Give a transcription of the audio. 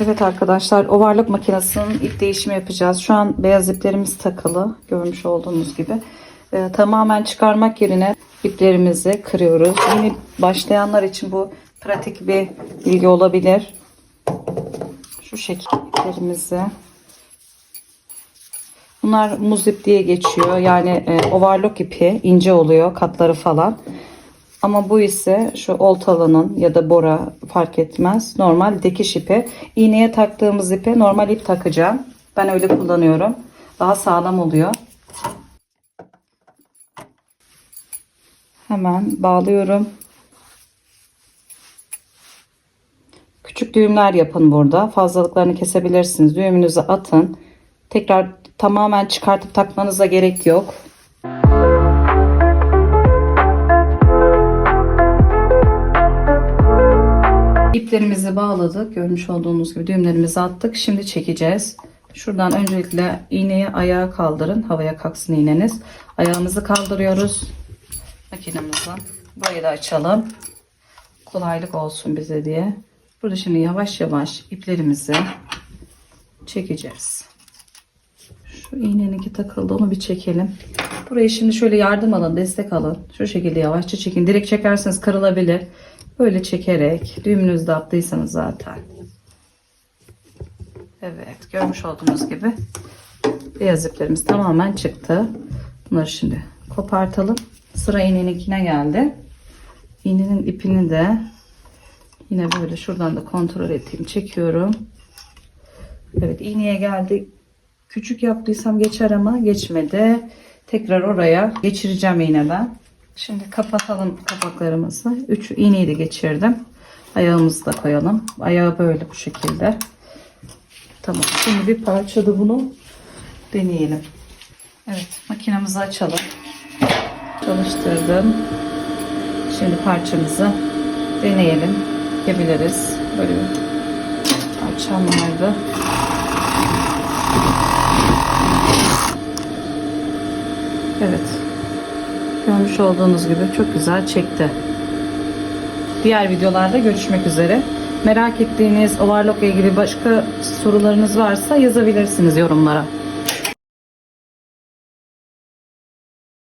Evet arkadaşlar overlock makinesinin ip değişimi yapacağız. Şu an beyaz iplerimiz takılı görmüş olduğunuz gibi. Ee, tamamen çıkarmak yerine iplerimizi kırıyoruz. Yeni başlayanlar için bu pratik bir bilgi olabilir. Şu şekilde iplerimizi. Bunlar muz ip diye geçiyor. Yani e, overlock ipi ince oluyor katları falan. Ama bu ise şu oltalının ya da bora fark etmez. Normal dikiş ipi. İğneye taktığımız ipe normal ip takacağım. Ben öyle kullanıyorum. Daha sağlam oluyor. Hemen bağlıyorum. Küçük düğümler yapın burada. Fazlalıklarını kesebilirsiniz. Düğümünüzü atın. Tekrar tamamen çıkartıp takmanıza gerek yok. İplerimizi bağladık. Görmüş olduğunuz gibi düğümlerimizi attık. Şimdi çekeceğiz. Şuradan öncelikle iğneyi ayağa kaldırın. Havaya kalksın iğneniz. Ayağımızı kaldırıyoruz. Makinemizden. Burayı da açalım. Kolaylık olsun bize diye. Burada şimdi yavaş yavaş iplerimizi çekeceğiz. Şu iğneninki takıldı onu bir çekelim. Burayı şimdi şöyle yardım alın, destek alın. Şu şekilde yavaşça çekin. Direkt çekerseniz kırılabilir. Böyle çekerek düğümünüzü de attıysanız zaten. Evet görmüş olduğunuz gibi beyaz iplerimiz tamamen çıktı. Bunları şimdi kopartalım. Sıra iğneninkine geldi. İğnenin ipini de yine böyle şuradan da kontrol ettiğim çekiyorum. Evet iğneye geldi. Küçük yaptıysam geçer ama geçmedi. Tekrar oraya geçireceğim iğne ben. Şimdi kapatalım kapaklarımızı. 3 iğneyi de geçirdim. Ayağımızı da koyalım. Ayağı böyle bu şekilde. Tamam. Şimdi bir parçada bunu deneyelim. Evet makinemizi açalım. Çalıştırdım. Şimdi parçamızı deneyelim. Yapabiliriz. Böyle bir parçam vardı. Evet. Görmüş olduğunuz gibi çok güzel çekti. Diğer videolarda görüşmek üzere. Merak ettiğiniz overlock ile ilgili başka sorularınız varsa yazabilirsiniz yorumlara.